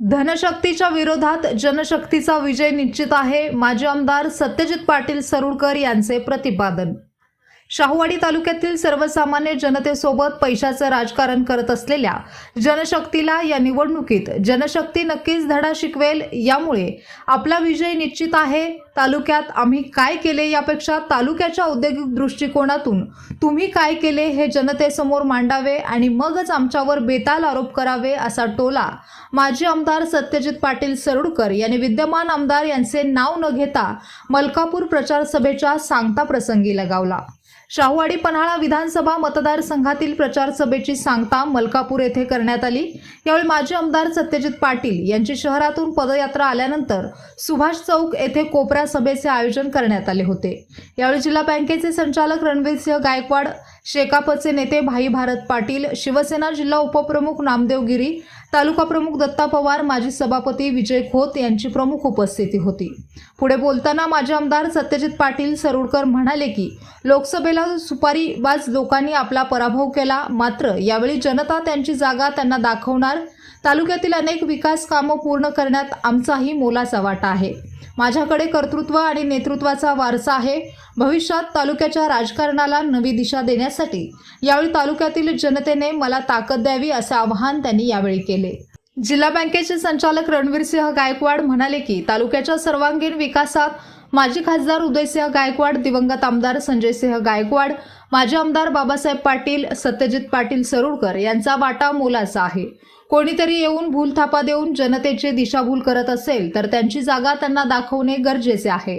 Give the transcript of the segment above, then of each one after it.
धनशक्तीच्या विरोधात जनशक्तीचा विजय निश्चित आहे. माजी आमदार सत्यजित पाटील सरुळकर यांचे प्रतिपादन. शाहूवाडी तालुक्यातील सर्वसामान्य जनतेसोबत पैशाचं राजकारण करत असलेल्या जनशक्तीला या निवडणुकीत जनशक्ती नक्कीच धडा शिकवेल. यामुळे आपला विजय निश्चित आहे. तालुक्यात आम्ही काय केले यापेक्षा तालुक्याच्या औद्योगिक दृष्टिकोनातून तुम्ही काय केले हे जनतेसमोर मांडावे आणि मगच आमच्यावर बेताल आरोप करावे असा टोला माजी आमदार सत्यजित पाटील सरुडकर यांनी विद्यमान आमदार यांचे नाव न घेता मलकापूर प्रचार सभेच्या सांगता प्रसंगी लगावला. शाहूवाडी पन्हाळा विधानसभा मतदारसंघातील प्रचार सभेची सांगता मलकापूर येथे करण्यात आली. यावेळी माजी आमदार सत्यजित पाटील यांची शहरातून पदयात्रा आल्यानंतर सुभाष चौक येथे कोपऱ्या सभेचे आयोजन करण्यात आले होते. यावेळी जिल्हा बँकेचे संचालक रणवीरसिंह गायकवाड शेकापचे नेते भाई भारत पाटील शिवसेना जिल्हा उपप्रमुख नामदेव गिरी तालुका प्रमुख दत्ता पवार माजी सभापती विजय खोत यांची प्रमुख उपस्थिती होती. पुढे बोलताना माजी आमदार सत्यजित पाटील सरुडकर म्हणाले की लोकसभेला सुपारीबाज लोकांनी आपला पराभव केला मात्र यावेळी जनता त्यांची जागा त्यांना दाखवणार तालुक्यातील अनेक विकास कामं पूर्ण करण्यात आमचाही मोलाचा वाटा आहे. माझ्याकडे कर्तृत्व आणि नेतृत्वाचा वारसा आहे. भविष्यात तालुक्याच्या राजकारणाला नवी दिशा देण्यासाठी यावेळी तालुक्यातील जनतेने मला ताकद द्यावी असे आवाहन त्यांनी यावेळी केले. जिल्हा बँकेचे संचालक रणवीर सिंह गायकवाड म्हणाले की तालुक्याच्या सर्वांगीण विकासात माजी खासदार उदयसिंह गायकवाड दिवंगत आमदार संजयसिंह गायकवाड माजी आमदार बाबासाहेब पाटील सत्यजित पाटील सरुळकर यांचा वाटा मोलाचा आहे. कोणीतरी येऊन भूलथापा देऊन जनतेची दिशाभूल करत असेल तर त्यांची जागा त्यांना दाखवणे गरजेचे आहे.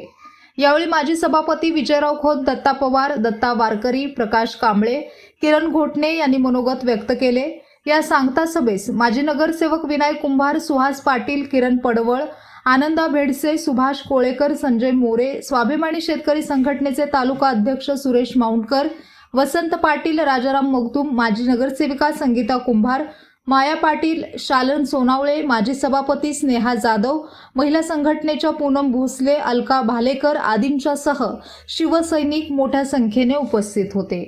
यावेळी माजी सभापती विजयराव खोत दत्ता पवार दत्ता वारकरी प्रकाश कांबळे किरण घोटणे यांनी मनोगत व्यक्त केले. या सांगता सभेस माजी नगरसेवक विनायक कुंभार सुहास पाटील किरण पडवळ आनंदा भेडसे सुभाष कोळेकर संजय मोरे स्वाभिमानी शेतकरी संघटनेचे तालुका अध्यक्ष सुरेश माऊंटकर वसंत पाटील राजाराम मगदूम माजी नगरसेविका संगीता कुंभार माया पाटील शालन सोनावळे माजी सभापती स्नेहा जाधव महिला संघटनेच्या पूनम भोसले अलका भालेकर आदींच्यासह शिवसैनिक मोठ्या संख्येने उपस्थित होते.